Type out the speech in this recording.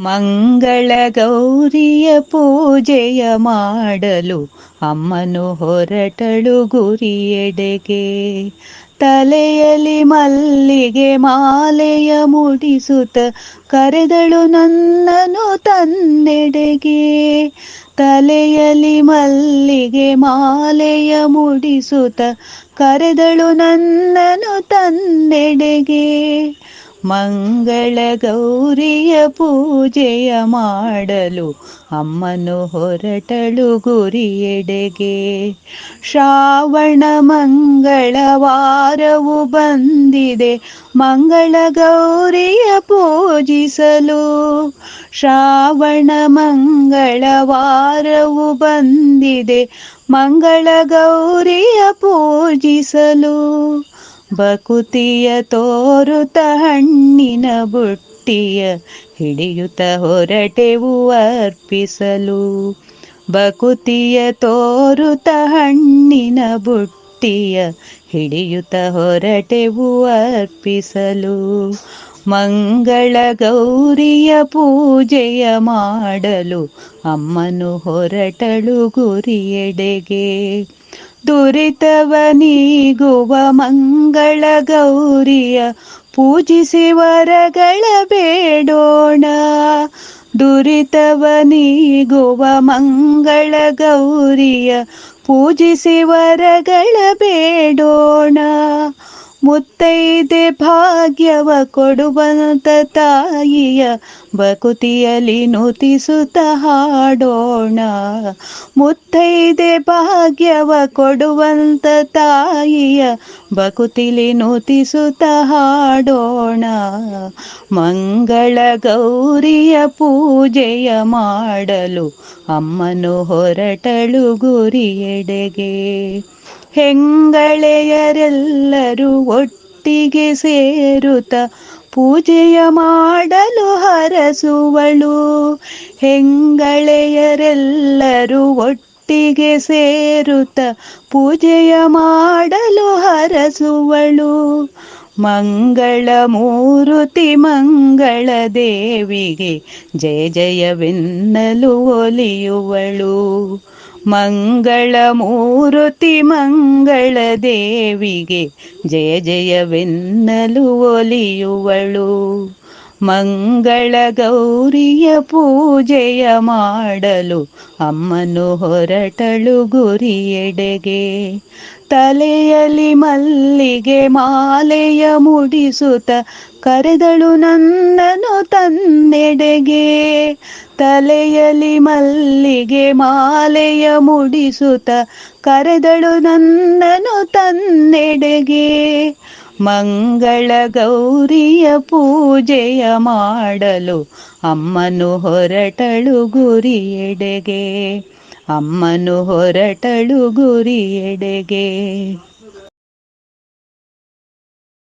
ಮಂಗಳ ಗೌರಿಯ ಪೂಜೆಯ ಮಾಡಲು ಅಮ್ಮನು ಹೊರಟಳು ಗುರಿಯೆಡೆಗೆ. ತಲೆಯಲ್ಲಿ ಮಲ್ಲಿಗೆ ಮಾಲೆಯ ಮುಡಿಸುತ್ತ ಕರೆದಳು ನನ್ನನು ತನ್ನೆಡೆಗೆ. ತಲೆಯಲ್ಲಿ ಮಲ್ಲಿಗೆ ಮಾಲೆಯ ಮುಡಿಸುತ್ತ ಕರೆದಳು ನನ್ನನು ತನ್ನೆಡೆಗೆ. ಮಂಗಳ ಗೌರಿಯ ಪೂಜೆಯ ಮಾಡಲು ಅಮ್ಮನು ಹೊರಟಳು ಗುರಿಯೆಡೆಗೆ. ಶ್ರಾವಣ ಮಂಗಳವಾರವು ಬಂದಿದೆ ಮಂಗಳ ಗೌರಿಯ ಪೂಜಿಸಲು. ಶ್ರಾವಣ ಮಂಗಳವಾರವು ಬಂದಿದೆ ಮಂಗಳ ಗೌರಿಯ ಪೂಜಿಸಲು. ಬಕುತಿಯ ತೋರುತ ಹಣ್ಣಿನ ಬುಟ್ಟಿಯ ಹಿಡಿಯುತ ಹೊರಟೆವು ಅರ್ಪಿಸಲು. ಬಕುತಿಯ ತೋರುತ ಹಣ್ಣಿನ ಬುಟ್ಟಿಯ ಹಿಡಿಯುತ ಹೊರಟೆವು ಅರ್ಪಿಸಲು. ಮಂಗಳ ಗೌರಿಯ ಪೂಜೆಯ ಮಾಡಲು ಅಮ್ಮನು ಹೊರಟಳು ಗುರಿಯೆಡೆಗೆ. ದುರಿತವ ನೀಗುವ ಮಂಗಳ ಗೌರಿಯ ಪೂಜಿಸಿ ವರಗಳ ಬೇಡೋಣ. ದುರಿತವನೀಗುವ ಮಂಗಳ ಗೌರಿಯ ಪೂಜಿಸಿ ವರಗಳ ಬೇಡೋಣ. ಮುತ್ತೈದೆ ಭಾಗ್ಯವ ಕೊಡುವಂತ ತಾಯಿಯ ಬಕುತಿಯಲ್ಲಿ ನುತಿಸುತ್ತ ಹಾಡೋಣ. ಮುತ್ತೈದೆ ಭಾಗ್ಯವ ಕೊಡುವಂತ ತಾಯಿಯ ಬಕುತಿಲಿ ನುತಿಸುತ್ತ ಹಾಡೋಣ. ಮಂಗಳ ಗೌರಿಯ ಪೂಜೆಯ ಮಾಡಲು ಅಮ್ಮನು ಹೊರಟಳು ಗುರಿಯೆಡೆಗೆ ಹೆಂಗಳೆಯರೆಲ್ಲರೂ ಒಟ್ಟಿಗೆ ಸೇರುತ್ತ ಪೂಜೆಯ ಮಾಡಲು ಹರಸುವಳು. ಹೆಂಗಳೆಯರೆಲ್ಲರೂ ಒಟ್ಟಿಗೆ ಸೇರುತ್ತ ಪೂಜೆಯ ಮಾಡಲು ಹರಸುವಳು. ಮಂಗಳ ಮೂರುತಿ ಮಂಗಳ ದೇವಿಗೆ ಜಯ ಜಯವೆನ್ನಲು ಒಲಿಯುವಳು. ಮಂಗಳ ಮೂರುತಿ ಮಂಗಳ ದೇವಿಗೆ ಜಯ ಜಯವೆನ್ನಲು ಒಲಿಯುವಳು. ಮಂಗಳ ಗೌರಿಯ ಪೂಜೆಯ ಮಾಡಲು ಅಮ್ಮನು ಹೊರಟಳು ಗುರಿಯೆಡೆಗೆ. ತಲೆಯಲ್ಲಿ ಮಲ್ಲಿಗೆ ಮಾಲೆಯ ಮುಡಿಸುತ್ತ ಕರೆದಳು ನನ್ನನು ತನ್ನೆಡೆಗೆ. ತಲೆಯಲ್ಲಿ ಮಲ್ಲಿಗೆ ಮಾಲೆಯ ಮುಡಿಸುತ್ತ ಕರೆದಳು ನನ್ನನು ತನ್ನೆಡೆಗೆ. ಮಂಗಳ ಗೌರಿಯ ಪೂಜೆಯ ಮಾಡಲು ಅಮ್ಮನು ಹೊರಟಳು ಗುರಿಯೆಡೆಗೆ. ಅಮ್ಮನು ಹೊರಟಳು ಗುರಿಯೆಡೆಗೆ.